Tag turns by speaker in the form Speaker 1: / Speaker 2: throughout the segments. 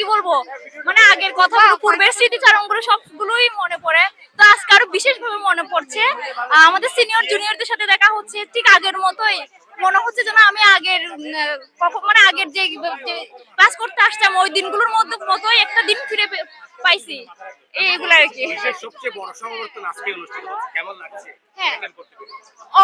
Speaker 1: কি বলব? মানে আগের কথা পূর্বের স্মৃতিচারণ সবগুলোই মনে পড়ে। তো আজকে আরও বিশেষভাবে মনে পড়ছে। আমাদের সিনিয়র জুনিয়রদের সাথে দেখা হচ্ছে ঠিক আগের মতোই। মনে হচ্ছে যেন আমি আগের কখন মানে আগের যে ক্লাস করতে আসতাম, ওই দিনগুলোর মধ্যে, মতোই একটা দিন ফিরে পাইছি। এইগুলো আর কি।
Speaker 2: সবচেয়ে বড় সমাবর্তন আজকে অনুষ্ঠিত হচ্ছে। কেমন লাগছে?
Speaker 1: হ্যাঁ।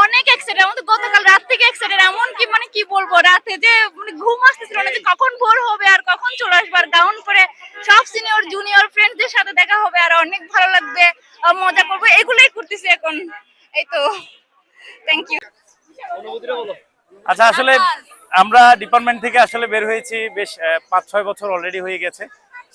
Speaker 1: অনেক এক্সাইটেড আমাদের গতকাল রাত থেকে এক্সাইটেড এমন কি মানে কি বলব রাতে যে মানে ঘুম আসতেছিল না যে কখন ভোর হবে আর কখন চলে আসবে আর গাউন পরে সব সিনিয়র জুনিয়র ফ্রেন্ডসদের সাথে দেখা হবে আর অনেক ভালো লাগবে মজা করব। এগুলোই করতেছি এখন। এই তো। থ্যাংক ইউ
Speaker 3: আচ্ছা আসলে আমরা ডিপার্টমেন্ট থেকে আসলে বের হয়েছি বেশ পাঁচ ছয় বছর অলরেডি হয়ে গেছে।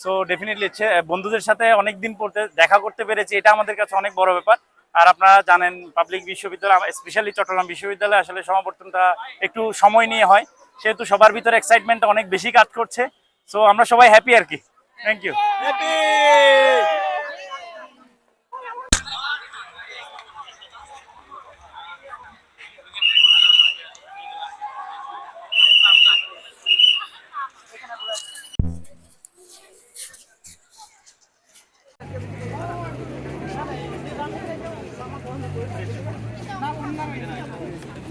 Speaker 3: সো ডেফিনেটলি বন্ধুদের সাথে অনেক দিন পড়তে, দেখা করতে পেরেছি। এটা আমাদের কাছে অনেক বড় ব্যাপার। আর আপনারা জানেন পাবলিক বিশ্ববিদ্যালয় স্পেশালি চট্টগ্রাম বিশ্ববিদ্যালয়ে আসলে সমাবর্তনটা একটু সময় নিয়ে হয়। সেহেতু সবার ভিতরে এক্সাইটমেন্ট অনেক বেশি কাজ করছে। সো আমরা সবাই হ্যাপি আর কি। Thank you 나 엄마랑